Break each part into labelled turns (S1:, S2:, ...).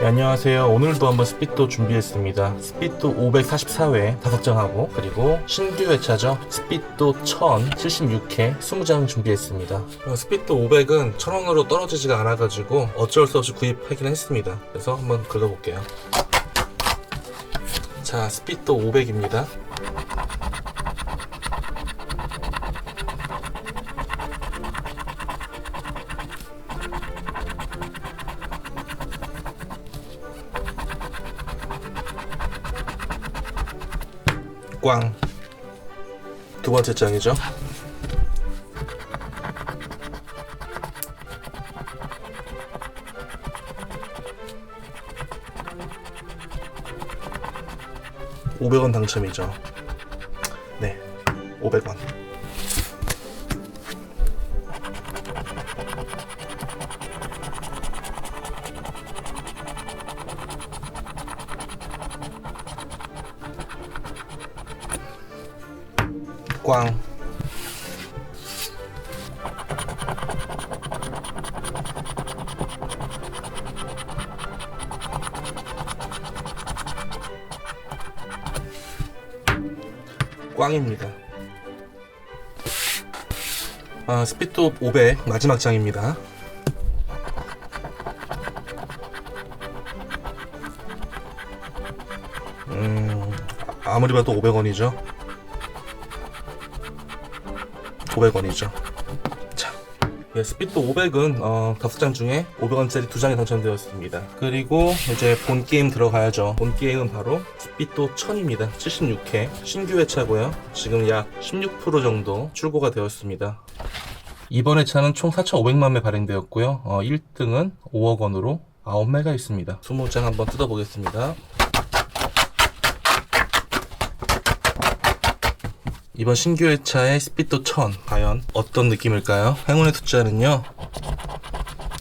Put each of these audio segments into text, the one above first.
S1: 네, 안녕하세요. 오늘도 한번 스피또 준비했습니다. 스피또 544회 5장하고 그리고 신규 회차죠. 스피또 1076회 20장 준비했습니다. 어, 스피또 500은 1000원으로 떨어지지가 않아가지고 어쩔 수 없이 구입하긴 했습니다. 그래서 한번 긁어볼게요. 자, 스피또 500입니다. 꽝. 두 번째 장이죠. (500원) 당첨이죠 네 (500원) 꽝 꽝입니다. 아, 스피드 500 마지막 장입니다. 음, 아무리 봐도 500원이죠. 500원이죠. 자, 예, 스피드 500은 어, 5장 중에 500원짜리 2장이 당첨되었습니다. 그리고 이제 본 게임 들어가야죠. 본 게임은 바로 스피드 1000입니다. 76회 신규 회차고요. 지금 약 16% 정도 출고가 되었습니다. 이번 회차는 총 4,500만 매 발행되었고요. 어, 1등은 5억 원으로 9매가 있습니다. 20장 한번 뜯어보겠습니다. 이번 신규 회차의 스피드 1000 과연 어떤 느낌일까요? 행운의 숫자는요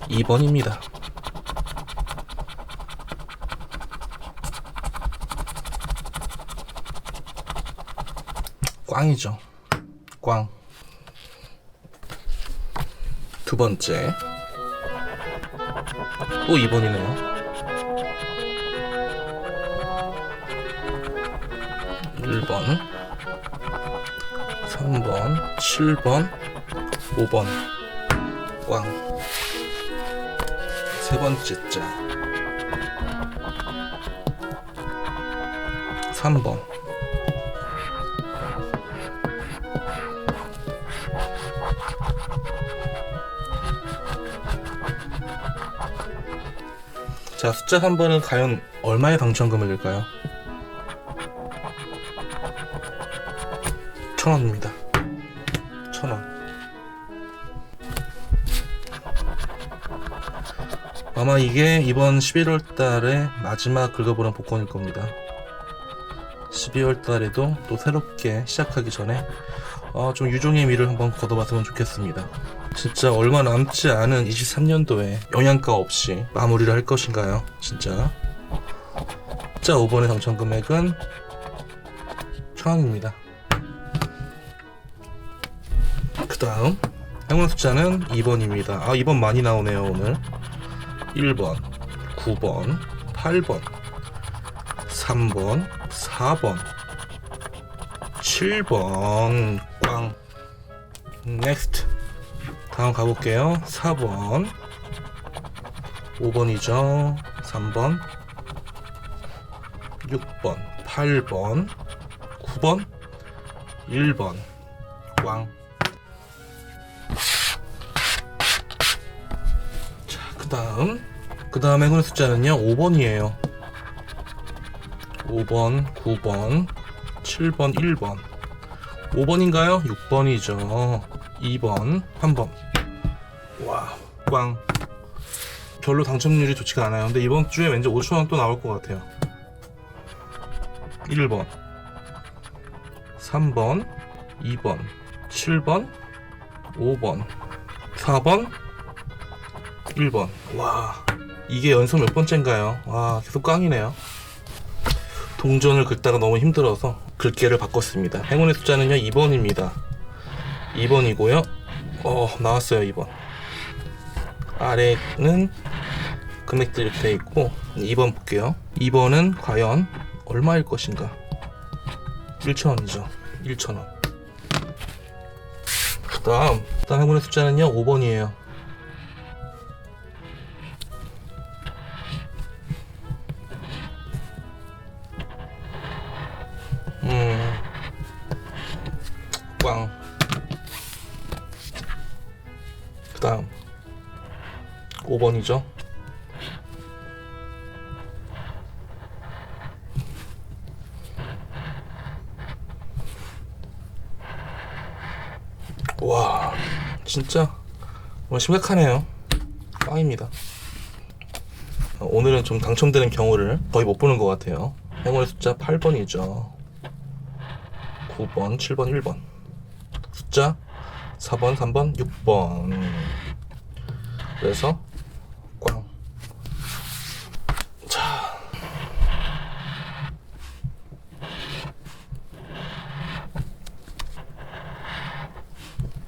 S1: 2번입니다. 꽝이죠. 꽝. 두 번째. 또 2번이네요. 1번 3번, 7번, 5번 꽝. 세 번째 자. 3번. 자, 숫자 3번은 과연 얼마의 당첨금일까요? 천 원입니다. 천 원. 아마 이게 이번 11월 달에 마지막 긁어보는 복권일 겁니다. 12월 달에도 또 새롭게 시작하기 전에 어, 좀 유종의 미를 한번 걷어봤으면 좋겠습니다. 진짜 얼마 남지 않은 23년도에 영양가 없이 마무리를 할 것인가요? 진짜. 자, 5번의 당첨 금액은 1000원입니다. 그 다음. 행운 숫자는 2번입니다. 아 2번 많이 나오네요 오늘. 1번 9번 8번 3번 4번 7번. 꽝. 넥스트 다음 가볼게요. 4번 5번이죠. 3번 6번 8번 9번 1번. 꽝 다음. 그 다음 행운 숫자는요 5번이에요. 5번 9번 7번 1번. 5번인가요? 6번이죠. 2번 3번. 와꽝. 별로 당첨률이 좋지가 않아요. 근데 이번 주에 왠지 5천원 또 나올 것 같아요. 1번 3번 2번 7번 5번 4번 1번. 와, 이게 연속 몇 번째인가요? 와, 계속 꽝이네요. 동전을 긁다가 너무 힘들어서 긁기를 바꿨습니다. 행운의 숫자는요, 2번입니다. 2번이고요. 어, 나왔어요, 2번. 아래는 금액도 이렇게 돼 있고 2번 볼게요 2번은 과연 얼마일 것인가 1,000원이죠 1,000원 그 다음 다음 행운의 숫자는요 5번이에요 5번이죠. 와, 진짜 오늘 심각하네요. 꽝입니다. 어, 오늘은 좀 당첨되는 경우를 거의 못 보는 것 같아요. 행운의 숫자 8번이죠. 9번, 7번, 1번. 숫자 4번, 3번, 6번. 그래서 꽝. 자.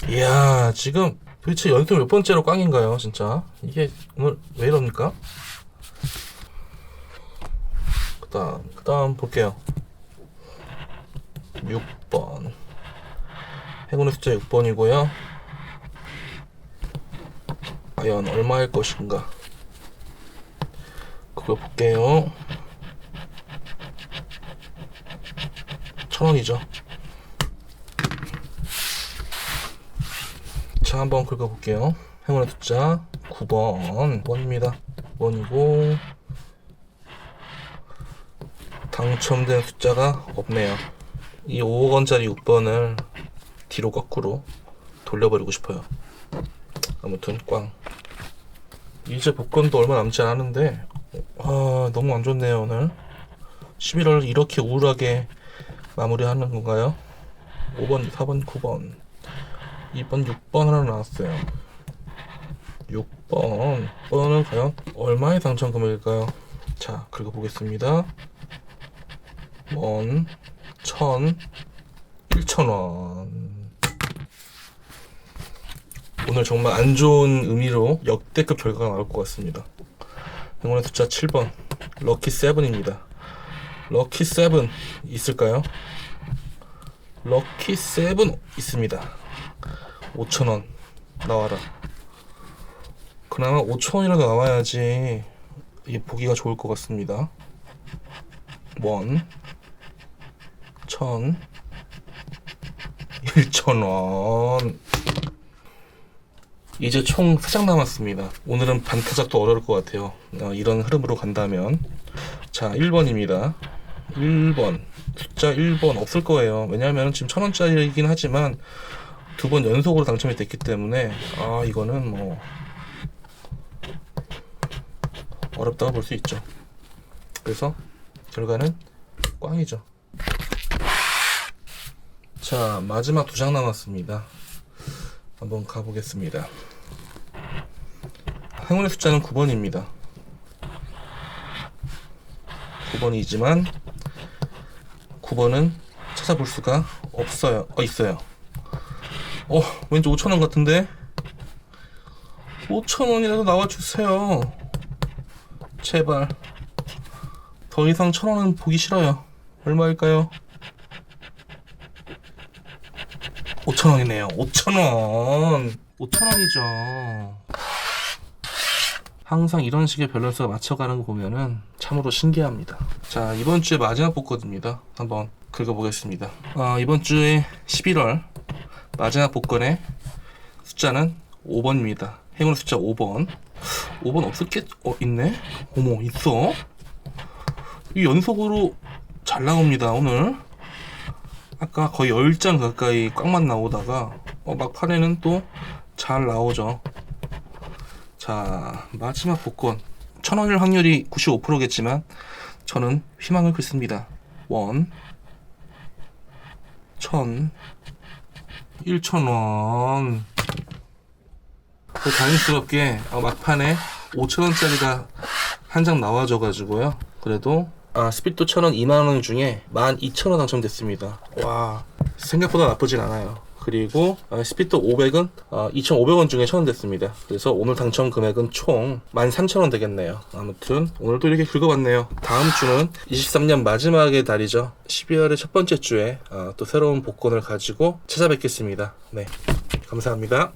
S1: 이 야, 지금 도대체 연속 몇 번째로 꽝인가요, 진짜? 이게 오늘 왜 이럽니까? 그 다음, 그 다음 볼게요. 6번 행운의 숫자 6번이고요 과연 얼마일 것인가 그걸 볼게요 천원이죠 자 한번 긁어볼게요 행운의 숫자 9번 9번입니다 9번이고 당첨된 숫자가 없네요 이 5억 원짜리 6번을 뒤로 거꾸로 돌려버리고 싶어요. 아무튼 꽝. 이제 복권도 얼마 남지 않았는데 아 너무 안 좋네요 오늘. 11월 이렇게 우울하게 마무리하는 건가요? 5번, 4번, 9번, 2번, 6번 하나 나왔어요. 6번. 6번은 과연 얼마의 당첨 금액일까요? 자, 긁어보겠습니다. 원, 천, 일천 원. 오늘 정말 안 좋은 의미로 역대급 결과가 나올 것 같습니다. 행운의 숫자 7번, 럭키 세븐입니다. 럭키 세븐 있을까요? 럭키 세븐 있습니다. 5천 원 나와라. 그나마 5천 원이라도 나와야지 이게 보기가 좋을 것 같습니다. 원, 천, 일천 원. 이제 총 3장 남았습니다. 오늘은 반타작도 어려울 것 같아요. 어, 이런 흐름으로 간다면. 자, 1번입니다. 1번. 숫자 1번 없을 거예요. 왜냐하면 지금 천 원짜리이긴 하지만 두 번 연속으로 당첨이 됐기 때문에 아, 이거는 뭐 어렵다고 볼 수 있죠. 그래서 결과는 꽝이죠. 자, 마지막 두 장 남았습니다. 한번 가보겠습니다. 행운의 숫자는 9번입니다. 9번이지만 9번은 찾아볼 수가 없어요. 어, 있어요. 어, 왠지 5천원 같은데? 5천원이라도 나와주세요. 제발. 더 이상 천원은 보기 싫어요. 얼마일까요? 5천원이네요. 5천원. 5천원이죠. 항상 이런 식의 밸런스가 맞춰가는 거 보면은 참으로 신기합니다. 자, 이번 주에 마지막 복권입니다. 한번 긁어보겠습니다. 아, 이번 주에 11월 마지막 복권의 숫자는 5번입니다. 행운 숫자 5번. 5번 없을게? 어, 있네? 어머, 있어? 이 연속으로 잘 나옵니다, 오늘. 아까 거의 10장 가까이 꽉만 나오다가 어, 막판에는 또 잘 나오죠. 자, 마지막 복권. 천 원일 확률이 95%겠지만 저는 희망을 긋습니다. 원, 천, 일천 원. 그 다행스럽게 어, 막판에 5천 원짜리가 한 장 나와줘가지고요. 그래도 아 스피또 천원 2만 원 중에 12,000원 당첨됐습니다. 와 생각보다 나쁘진 않아요. 그리고 어, 스피또 500은 어, 2,500원 중에 처음됐습니다. 그래서 오늘 당첨 금액은 총 13,000원 되겠네요. 아무튼 오늘도 이렇게 긁어봤네요. 다음 주는 23년 마지막의 달이죠. 12월의 첫 번째 주에 어, 또 새로운 복권을 가지고 찾아뵙겠습니다. 네, 감사합니다.